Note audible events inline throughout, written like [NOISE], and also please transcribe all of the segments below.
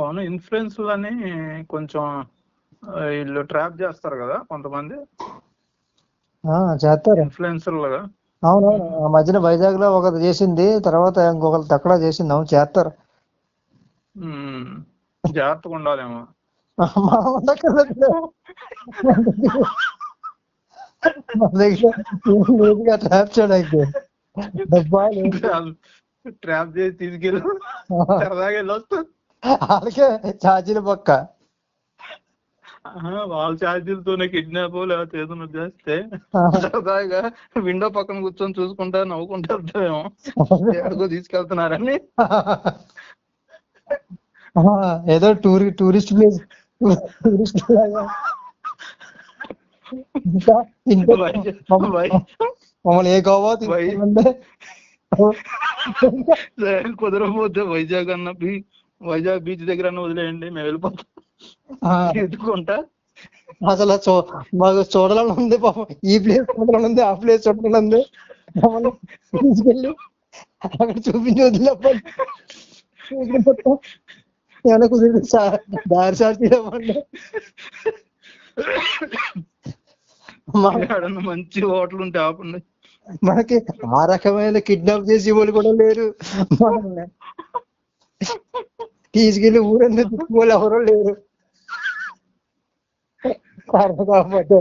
అవును ఇన్ఫ్లుయెన్సర్లు అని కొంచెం వీళ్ళు ట్రాప్ చేస్తారు కదా కొంతమంది. ఆ, చేస్తారు ఇన్ఫ్లుయెన్సర్లుగా. అవునవును ఆ మధ్యన వైజాగ్లో ఒకటి చేసింది తర్వాత ఇంకొకరు తక్కడ చేసింది అవును చేస్తారు జాగ్రత్తగా ఉండాలేమో. లేదుగా ట్రాప్ చేయడానికి. డబ్బా లేదు. ట్రాప్ చేసి తీసుకెళ్ళి. సరదాగా వెళ్ళొస్తా వాళ్ళకే ఛార్జీలు పక్క ఆహా, వాళ్ళ ఛార్జీలతోనే కిడ్నాప్ లేకపోతే ఏదైనా చేస్తే సరదాగా విండో పక్కన కూర్చొని చూసుకుంటా నవ్వుకుంటా వెళ్తామేమో ఎక్కడికో తీసుకెళ్తున్నారని ఆ, ఏదో టూరి టూరిస్ట్ ప్లేస్ టూరిస్ట్ లాగా ఇంకా ఇంకా వైజాగ్- మమ్మ- వై- మమ్మల్ని ఏ గోవా వై- తీసుకెళ్ళండి సరే, కుదరకపోతే వైజాగ్ అన్న బీ వైజాగ్ బీచ్ దగ్గర వదిలేయండి మేము వెళ్ళిపోతాం. ఎత్తుకుంటా. అసలు చూ మాకు చూడాలని ఉంది పాపం. ఈ ప్లేస్ చూడాలని ఉంది ఆ ప్లేస్ చూడాలని ఉంది. తీసుకెళ్ళి అక్కడ చూపించి వదిలేపండి ఏమైనా సా- దారి సార్ మంచి హోటల్ ఉంటే ఆపండి. మనకి ఆ రకమైన కిడ్నాప్ చేసి వాళ్ళు కూడా లేరు. తీసుకెళ్ళి ఊరంతా తిప్పుకోవాలి ఎవరో లేరు. కాబట్టి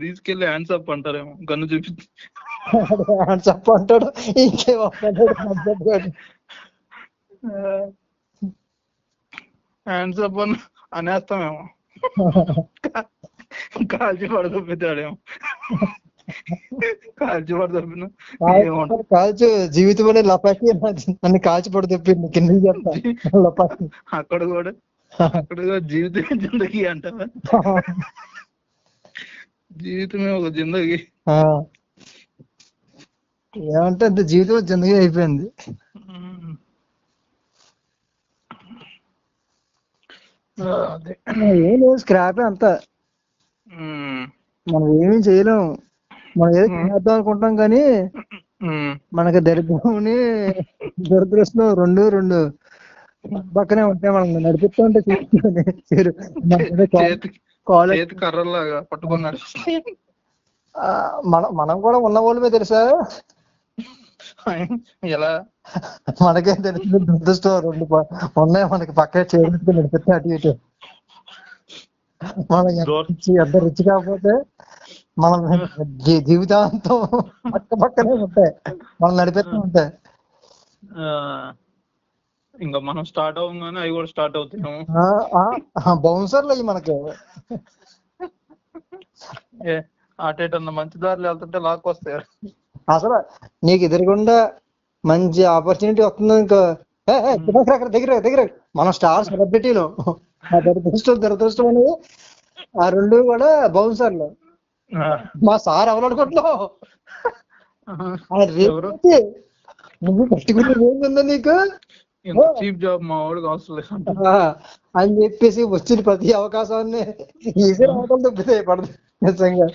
తీసుకెళ్ళి హ్యాండ్స్ అప్ అంటారేమో గన్ను చూపించి ఆయన చెప్ప అంటాడు ఇంకేం అంటాడు మధ్యలో. హ్యాండ్స్ అప్ అని అనేస్తామేమో. [LAUGHS] కాల్చి పడదొప్పితాడేమో కాల్చి పడదొప్పిన ఏమంటారు కాల్చు జీవితం అనే లపాకి నన్ను కాల్చి పడి తెప్పింది చెప్తా? లపాకి. అక్కడ కూడా అక్కడ కూడా జీవితమే జిందగీ అంటారా జీవితమే ఒక జిందగీ. ఏమంటే అంత జీవితం జిందగీ అయిపోయింది. ఏం లేదు స్క్రాప్ అంతా. మనం ఏమీ చేయలేం మనం ఏదో చేద్దాం అనుకుంటాం కానీ. మనకి దరిద్రంని దురదృష్టం రెండు రెండు పక్కనే ఉంటాయి మనం నడిపిస్తూ ఉంటే చూసుకొని. మన మనం కూడా ఉన్న వాళ్ళమే తెలుసా? ఎలా? మనకే తెలుసు దురదృష్టం రెండు ఉన్నాయి మనకి పక్కనే చేతులు నడిపిస్తే అటు ఇటు. మనం ఎంత రిచ్ కాకపోతే మనం జీవితాంతం పక్క పక్కనే ఉంటాయి మనం నడిపిస్తూ ఉంటాయి ఇంకా మనం స్టార్ట్ అవ్వగానే అవి కూడా స్టార్ట్ అవుతాయేమో. బౌన్సర్లు అయ్యి మనకి. ఏ అటేటన్నా మంచి దారిలో వెళ్తుంటే లాక్కొస్తాయి అసలు నీకు ఎదురుగుండా మంచి ఆపర్చునిటీ వస్తుంది ఇంకో? దగ్గర అక్కడ దగ్గర దగ్గర మనం స్టార్ సెలబ్రిటీలు. దురదృష్టం దురదృష్టం అనేది ఆ రెండు కూడా బౌన్సర్లు. మా సార్ ఎవరు అనుకుంటున్నావు? నువ్వు పట్టుకుని ఏందుందా నీకు? చీప్ జాబ్ మా వాడికి అవసరం లేదు అని చెప్పేసి వచ్చిన ప్రతి అవకాశాన్ని ఈజీ అవటం తప్పితే పడదు నిజంగా.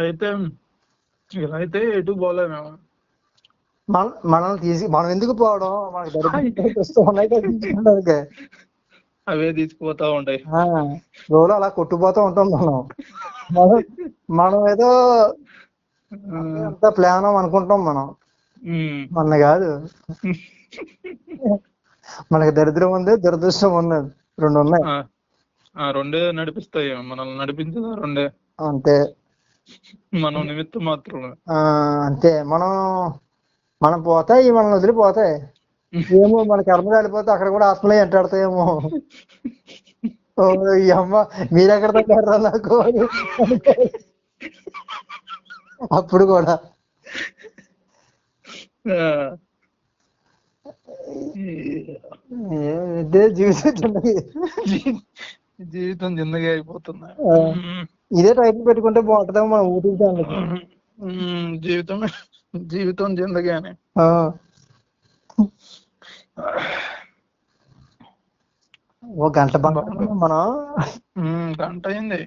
అయితే ఇలా అయితే ఎటు మన మనల్ని తీసి మనం ఎందుకు పోవడం? మనకి [LAUGHS] అవే తీసుకుపోతా ఉంటాయి. ఆ, రోజు అలా కొట్టుపోతూ ఉంటాం మనం. మనం ఏదో ఎంత ప్లాన్ అనుకుంటాం మనం. మన కాదు. మనకి దరిద్రం ఉంది దురదృష్టం ఉన్నది రెండు ఉన్నాయి. రెండే నడిపిస్తాయి. మనల్ని నడిపించదా రెండే. అంతే. మనం నిమిత్తం మాత్రమే. ఆ అంతే. మనం మనం పోతాయి మనల్ని వదిలిపోతాయి. ఏమో మన కర్మ కాలిపోతే అక్కడ కూడా ఆత్మలే ఎంటాడతాయేమో ఈ అమ్మ మీరెక్కడ తగ్గారా నాకు. అప్పుడు కూడా. ఇదే జీవితం చిన్నది. జీవితం జిందగీ అయిపోతుంది. ఇదే టైటిల్ పెట్టుకుంటే బాగుంటుందేమో మనం జీవితమే జీవితం జిందగీ అని. ఆ. ఓ గంట మనం గంట అయింది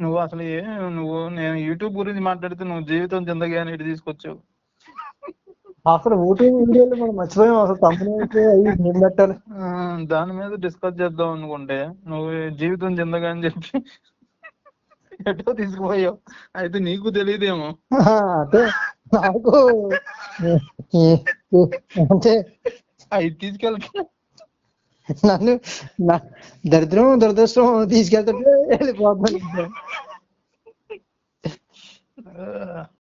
నువ్వు అసలు ఏ నువ్వు నేను యూట్యూబ్ గురించి మాట్లాడితే నువ్వు జీవితం జిందగీ అని ఇటు తీసుకొచ్చావు. అసలు ఓటింగ్ వీడియోలు మనం మర్చిపోయాం. అసలు కంపెనీ పెట్టాలి? దాని మీద డిస్కస్ చేద్దాం అనుకుంటే నువ్వు జీవితం జిందగా అని చెప్పి ఎటో తీసుకుపోయావు. అయితే నీకు తెలియదేమో. [LAUGHS] అంటే నాకు అంటే అవి తీసుకెళ్తా నన్ను నా దరిద్రం దురదృష్టం తీసుకెళ్తుంటే వెళ్ళిపోతున్నాను